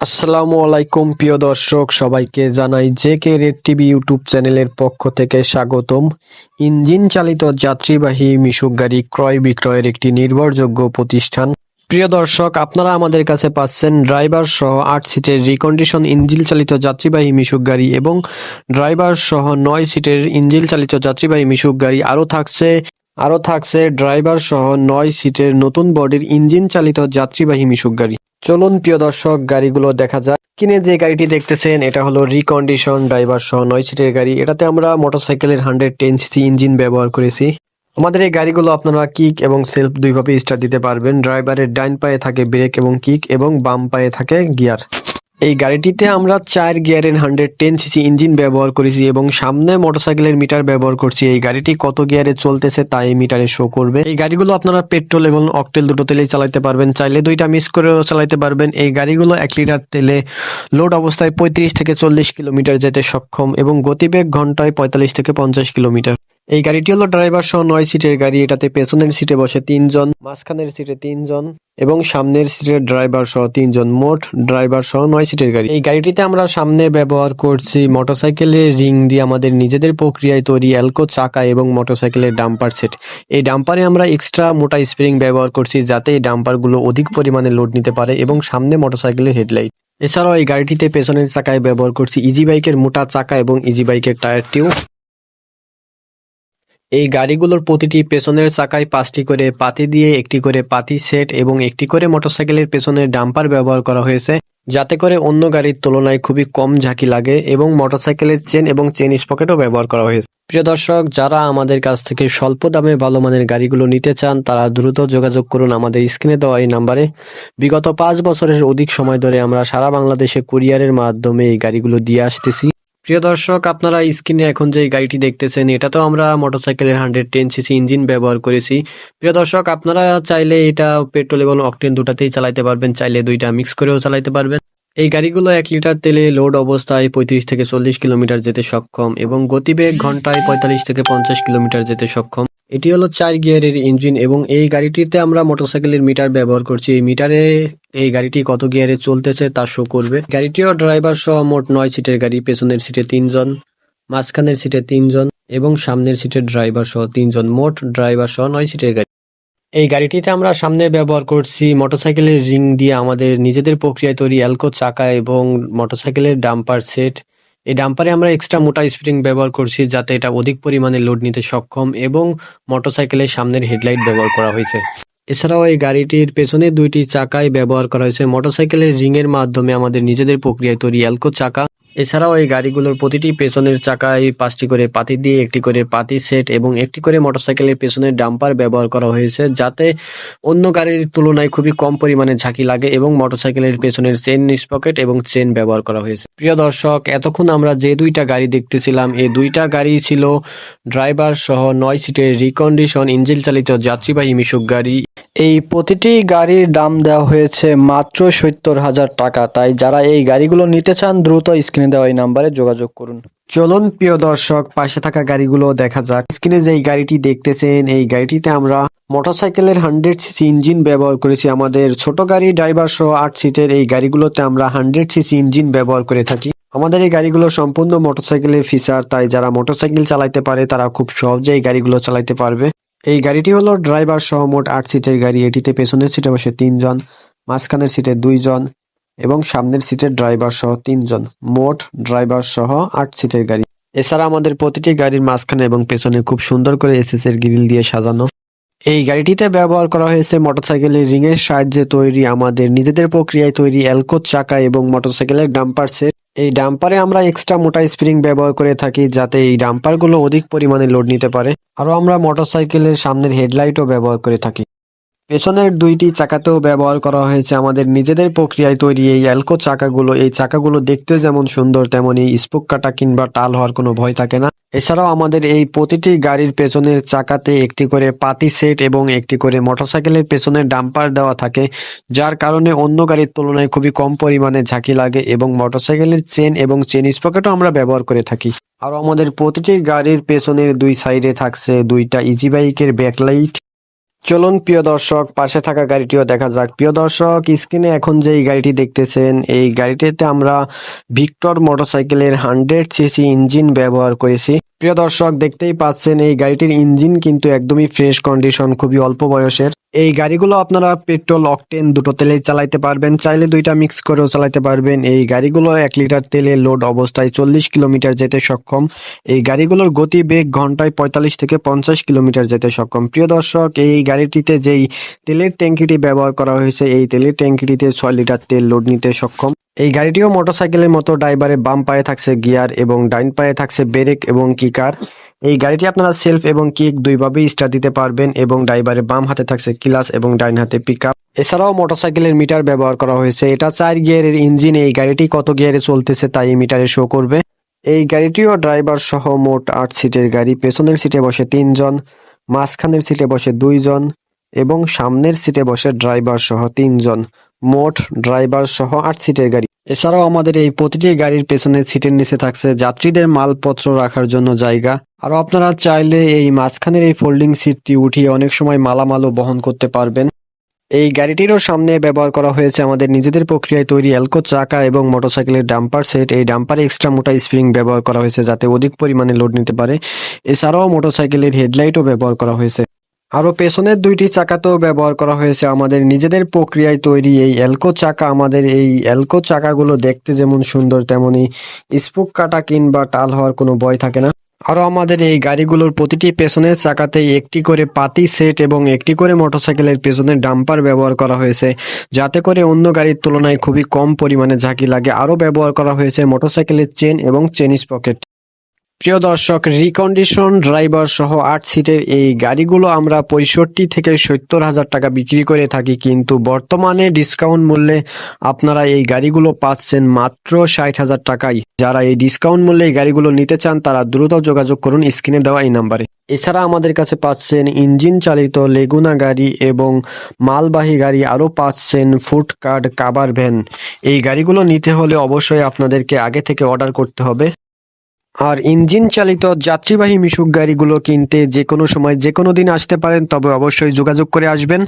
আসসালামু আলাইকুম, প্রিয় দর্শক। সবাইকে জানাই J K red TV YouTube চ্যানেলের পক্ষ থেকে স্বাগতম। ইঞ্জিন চালিত যাত্রীবাহী মিশুক গাড়ি ক্রয় বিক্রয়ের একটি নির্ভরযোগ্য প্রতিষ্ঠান। প্রিয় দর্শক, আপনারা আমাদের কাছে পাচ্ছেন ড্রাইভার সহ আট সিটের রিকন্ডিশন ইঞ্জিন চালিত যাত্রীবাহী মিশুক গাড়ি এবং ড্রাইভার সহ নয় সিটের ইঞ্জিন চালিত যাত্রীবাহী মিশুক গাড়ি আরও থাকছে। আরও থাকছে ড্রাইভার সহ নয় সিটের নতুন বডির ইঞ্জিন চালিত যাত্রীবাহী মিশুক গাড়ি। চলুন প্রিয় দর্শক, গাড়িগুলো দেখা যাক। কিনে যে গাড়িটি দেখতেছেন, এটা হলো রিকন্ডিশন ড্রাইভার সহ নয় সিটের গাড়ি। এটাতে আমরা মোটরসাইকেলের হান্ড্রেড টেন সিসি ইঞ্জিন ব্যবহার করেছি। আমাদের এই গাড়িগুলো আপনারা কিক এবং সেলফ দুইভাবে স্টার্ট দিতে পারবেন। ড্রাইভারের ডাইন পায়ে থাকে ব্রেক এবং কিক এবং বাম পায়ে থাকে গিয়ার এই গাড়িটিতে আমরা চার গিয়ারের হান্ড্রেড টেন সিসি ইঞ্জিন ব্যবহার করেছি এবং সামনে মোটরসাইকেলের মিটার ব্যবহার করছি। এই গাড়িটি কত গিয়ারে চলতেছে তা এই মিটারে শো করবে। এই গাড়িগুলো আপনারা পেট্রোল এবং অকটেল দুটো তেলেই চালাতে পারবেন। চাইলে দুইটা মিস করেও চালাতে পারবেন। এই গাড়িগুলো এক লিটার তেলে লোড অবস্থায় পঁয়ত্রিশ থেকে চল্লিশ কিলোমিটার যেতে সক্ষম এবং গতিবেগ ঘন্টায় পঁয়তাল্লিশ থেকে পঞ্চাশ কিলোমিটার। এই গাড়িটি হলো ড্রাইভার সহ নয় সিটের গাড়ি। এটাতে পেছনের সিটে বসে তিনজন, মাঝখানের সিটে তিনজন এবং সামনের সিটের ড্রাইভার সহ তিনজন। মোট ড্রাইভার সহ নয় সিটের গাড়ি। এই গাড়িটিতে আমরা সামনে ব্যবহার করছি মোটরসাইকেলের রিং দিয়ে আমাদের নিজেদের প্রক্রিয়ায় তৈরি অ্যালকো চাকা এবং মোটরসাইকেলের ডাম্পার সেট। এই ডাম্পারে আমরা এক্সট্রা মোটা স্প্রিং ব্যবহার করছি যাতে এই ডাম্পারগুলো অধিক পরিমাণে লোড নিতে পারে এবং সামনে মোটরসাইকেলের হেডলাইট। এছাড়াও এই গাড়িটিতে পেছনের চাকায় ব্যবহার করছি ইজি বাইকের মোটা চাকা এবং ইজি বাইকের টায়ার টিউব। এই গাড়িগুলোর প্রতিটি পেছনের চাকায় পাঁচটি করে পাতি দিয়ে একটি করে পাতি সেট এবং একটি করে মোটরসাইকেলের পেছনের ডাম্পার ব্যবহার করা হয়েছে, যাতে করে অন্য গাড়ির তুলনায় খুবই কম ঝাঁকি লাগে এবং মোটরসাইকেলের চেন এবং চেন স্পকেটও ব্যবহার করা হয়েছে। প্রিয় দর্শক, যারা আমাদের কাছ থেকে স্বল্প দামে ভালো মানের গাড়িগুলো নিতে চান, তারা দ্রুত যোগাযোগ করুন আমাদের স্ক্রিনে দেওয়া এই নাম্বারে। বিগত পাঁচ বছরের অধিক সময় ধরে আমরা সারা বাংলাদেশে কুরিয়ারের মাধ্যমে এই গাড়িগুলো দিয়ে আসতেছি। প্রিয় দর্শক, আপনারা স্ক্রিনে এখন যে গাড়িটি দেখতেছেন এটা তো আমরা মোটরসাইকেলের হান্ড্রেড টেন সিসি ইঞ্জিন ব্যবহার করেছি। প্রিয় দর্শক, আপনারা চাইলে এটা পেট্রোল এবং অকটেন দুটাতেই চালাইতে পারবেন, চাইলে দুইটা মিক্স করেও চালাতে পারবেন। এই গাড়িগুলো এক লিটার তেলে লোড অবস্থায় পঁয়ত্রিশ থেকে চল্লিশ কিলোমিটার যেতে সক্ষম এবং গতিবেগ ঘন্টায় পঁয়তাল্লিশ থেকে পঞ্চাশ কিলোমিটার যেতে সক্ষম। এটি হলো চার গিয়ারের ইঞ্জিন এবং এই গাড়িটিতে আমরা মোটরসাইকেলের মিটার ব্যবহার করছি। এই মিটারে এই গাড়িটি কত গিয়ারে চলতেছে তা শো করবে। গাড়িটিও ড্রাইভার সহ মোট নয় সিটের গাড়ি, পেছনের সিটে তিনজন, মাঝখানের সিটে তিনজন এবং সামনের সিটের ড্রাইভার সহ তিনজন। মোট ড্রাইভার সহ নয় সিটের গাড়ি। এই গাড়িটিতে আমরা সামনে ব্যবহার করছি মোটরসাইকেলের রিং দিয়ে আমাদের নিজেদের প্রক্রিয়ায় তৈরি অ্যালকো চাকা এবং মোটরসাইকেলের ডাম্পার সেট। এই ডাম্পারে আমরা এক্সট্রা মোটা স্প্রিং ব্যবহার করছি যাতে এটা অধিক পরিমাণে লোড নিতে সক্ষম এবং মোটরসাইকেলের সামনের হেডলাইট ব্যবহার করা হয়েছে। এছাড়াও এই গাড়িটির পেছনে দুইটি চাকায় ব্যবহার করা হয়েছে। মোটরসাইকেলের রিং এর মাধ্যমে আমাদের নিজেদের প্রক্রিয়ায় তৈরি অ্যালকো চাকা এছাড়াও এই গাড়িগুলোর প্রতিটি পেছনের চাকায় পাঁচটি করে পাতি দিয়ে একটি করে পাতি সেট এবং একটি করে মোটরসাইকেলের পেছনের ডাম্পার ব্যবহার করা হয়েছে, যাতে অন্য গাড়ির তুলনায় খুবই কম পরিমাণে ঝাঁকি লাগে এবং মোটরসাইকেলের পেছনের চেন স্পকেট এবং চেন ব্যবহার করা হয়েছে। প্রিয় দর্শক, এতক্ষণ আমরা যে দুইটা গাড়ি দেখতেছিলাম, এই দুইটা গাড়ি ছিল ড্রাইভার সহ নয় সিটের রিকন্ডিশন ইঞ্জিন চালিত যাত্রীবাহী মিশুক গাড়ি। এই প্রতিটি গাড়ির দাম দেওয়া হয়েছে মাত্র সত্তর হাজার টাকা। তাই যারা এই গাড়িগুলো নিতে চান, দ্রুত স্ক্রিনে দেওয়া এই নাম্বারে যোগাযোগ করুন। চলুন, প্রিয় দর্শক, পাশে থাকা গাড়িগুলো দেখা যাক। স্ক্রিনে যে গাড়িটি দেখতেছেন, এই গাড়িটিতে আমরা মোটরসাইকেলের হান্ড্রেড সিসি ইঞ্জিন ব্যবহার করেছি। আমাদের ছোট গাড়ি, ড্রাইভার সহ আট সিটের এই গাড়িগুলোতে আমরা হান্ড্রেড সিসি ইঞ্জিন ব্যবহার করে থাকি। আমাদের এই গাড়িগুলো সম্পূর্ণ মোটরসাইকেলের ফিচার, তাই যারা মোটরসাইকেল চালাইতে পারে, তারা খুব সহজে এই গাড়িগুলো চালাইতে পারবে। এই গাড়িটি হলো ড্রাইভার সহ মোট আট সিটের গাড়ি। এটিতে পেছনের সিটে বসে তিনজন, মাঝখানের সিটে দুইজন এবং সামনের সিটের ড্রাইভার সহ তিনজন, মোট ড্রাইভার সহ আট সিটের গাড়ি। এছাড়া আমাদের প্রতিটি গাড়ির মাঝখানে এবং পেছনে খুব সুন্দর করে এসএস এর গ্রিল দিয়ে সাজানো। এই গাড়িটিতে ব্যবহার করা হয়েছে মোটরসাইকেলের রিং এর সাহায্যে তৈরি আমাদের নিজেদের প্রক্রিয়ায় তৈরি অ্যালকো চাকা এবং মোটরসাইকেলের ডাম্পার সেট। এই ডাম্পারে আমরা এক্সট্রা মোটা স্প্রিং ব্যবহার করে থাকি যাতে এই ডাম্পারগুলো অধিক পরিমাণে লোড নিতে পারে। আরও আমরা মোটরসাইকেলের সামনের হেডলাইটও ব্যবহার করে থাকি। পেছনের দুইটি চাকাতেও ব্যবহার করা হয়েছে। আমাদের নিজেদের প্রক্রিয়ায় তৈরি এই অ্যালকো চাকাগুলো। এই চাকাগুলো দেখতে যেমন সুন্দর তেমনই স্পোক কাটা কিংবা টাল হওয়ার কোনো ভয় থাকে না। এছাড়াও আমাদের এই প্রতিটি গাড়ির পেছনের চাকাতে একটি করে পাতি সেট এবং একটি করে মোটরসাইকেলের পেছনে ডাম্পার দেওয়া থাকে, যার কারণে অন্য গাড়ির তুলনায় খুবই কম পরিমাণে ঝাঁকি লাগে এবং মোটরসাইকেলের চেন এবং চেন স্পকেটও আমরা ব্যবহার করে থাকি। আর আমাদের প্রতিটি গাড়ির পেছনের দুই সাইডে থাকছে দুইটা ইজি বাইকের ব্যাকলাইট চলুন প্রিয় দর্শক, পাশে থাকা গাড়িটিও দেখা যাক। প্রিয় দর্শক, স্ক্রিনে এখন যে এই গাড়িটি দেখতেছেন, এই গাড়িটিতে আমরা ভিক্টর মোটরসাইকেলের হান্ড্রেড সিসি ইঞ্জিন ব্যবহার করেছি। প্রিয় দর্শক, দেখতেই পাচ্ছেন এই গাড়িটির ইঞ্জিন কিন্তু একদমই ফ্রেশ কন্ডিশন, খুবই অল্প বয়সের। এই গাড়িগুলো আপনারা পেট্রোল, অকটেন দুটো তেলেই চালাইতে পারবেন। চাইলে দুইটা মিক্স করেও চালাতে পারবেন। এই গাড়িগুলো এক লিটার তেলে লোড অবস্থায় চল্লিশ কিলোমিটার যেতে সক্ষম। এই গাড়িগুলোর গতি বেগ ঘন্টায় পঁয়তাল্লিশ থেকে পঞ্চাশ কিলোমিটার যেতে সক্ষম। প্রিয় দর্শক, এই গাড়িটিতে যেই তেলের ট্যাঙ্কিটি ব্যবহার করা হয়েছে, এই তেলের ট্যাঙ্কিটিতে ছয় লিটার তেল লোড নিতে সক্ষম। এই গাড়িটিও মোটরসাইকেলের মতো ড্রাইভারে বাম পায়ে থাকছে গিয়ার এবং ডাইন পায়ে থাকছে ব্রেক এবং কিকার। এই গাড়িটি আপনারা সেলফ এবং কিক দুইভাবেই স্টার্ট দিতে পারবেন এবং ড্রাইভারে বাম হাতে থাকছে ক্লাস এবং ডাইন হাতে পিক এছাড়াও মোটরসাইকেলের মিটার ব্যবহার করা হয়েছে। এটা চার গিয়ারের ইঞ্জিন এই গাড়িটি কত গিয়ারে চলতেছে তাই মিটারে শো করবে। এই গাড়িটিও ড্রাইভার সহ মোট আট সিটের গাড়ি। পেছনের সিটে বসে তিনজন, মাঝখানের সিটে বসে দুইজন এবং সামনের সিটে বসে ড্রাইভার সহ তিনজন। মোট ড্রাইভার সহ আট সিটের গাড়ি। এছাড়াও আমাদের এই প্রতিটি গাড়ির পেছনে সিটের নিচে থাকছে যাত্রীদের মালপত্র রাখার জন্য জায়গা। আরও আপনারা চাইলে এই মাঝখানের এই ফোল্ডিং সিটটি উঠিয়ে অনেক সময় মালামালও বহন করতে পারবেন। এই গাড়িটিরও সামনে ব্যবহার করা হয়েছে আমাদের নিজেদের প্রক্রিয়ায় তৈরি অ্যালকো চাকা এবং মোটরসাইকেলের ডাম্পার সেট। এই ডাম্পারে এক্সট্রা মোটা স্প্রিং ব্যবহার করা হয়েছে যাতে অধিক পরিমাণে লোড নিতে পারে। এছাড়াও মোটরসাইকেলের হেডলাইটও ব্যবহার করা হয়েছে। আরও পেছনের দুইটি চাকাতেও ব্যবহার করা হয়েছে আমাদের নিজেদের প্রক্রিয়ায় তৈরি এই অ্যালকো চাকা। আমাদের এই অ্যালকো চাকাগুলো দেখতে যেমন সুন্দর তেমনই স্পুক কাটা কিংবা টাল হওয়ার কোনো ভয় থাকে না। আরও আমাদের এই গাড়িগুলোর প্রতিটি পেছনের চাকাতেই একটি করে পাতি সেট এবং একটি করে মোটরসাইকেলের পেছনে ডাম্পার ব্যবহার করা হয়েছে, যাতে করে অন্য গাড়ির তুলনায় খুবই কম পরিমাণে ঝাঁকি লাগে। আরও ব্যবহার করা হয়েছে মোটরসাইকেলের চেন এবং চেনিস পকেট। প্রিয় দর্শক রিকন্ডিশন ড্রাইভার সহ আট সিটের এই গাড়িগুলো আমরা পঁয়ষট্টি থেকে সত্তর হাজার টাকা বিক্রি করে থাকি, কিন্তু বর্তমানে ডিসকাউন্ট মূল্যে আপনারা এই গাড়িগুলো পাচ্ছেন মাত্র ষাট হাজার টাকায়। যারা এই ডিসকাউন্ট মূল্যে এই গাড়িগুলো নিতে চান, তারা দ্রুত যোগাযোগ করুন স্ক্রিনে দেওয়া এই নাম্বারে। এছাড়া আমাদের কাছে পাচ্ছেন ইঞ্জিন চালিত লেগুনা গাড়ি এবং মালবাহী গাড়ি আরও পাচ্ছেন ফুড কার্ড কাবার ভ্যান এই গাড়িগুলো নিতে হলে অবশ্যই আপনাদেরকে আগে থেকে অর্ডার করতে হবে। আর ইঞ্জিন চালিত যাত্রীবাহী মিশুক গাড়িগুলো কিনতে যে কোনো সময় যে কোনো দিন আসতে পারেন, তবে অবশ্যই যোগাযোগ করে আসবেন।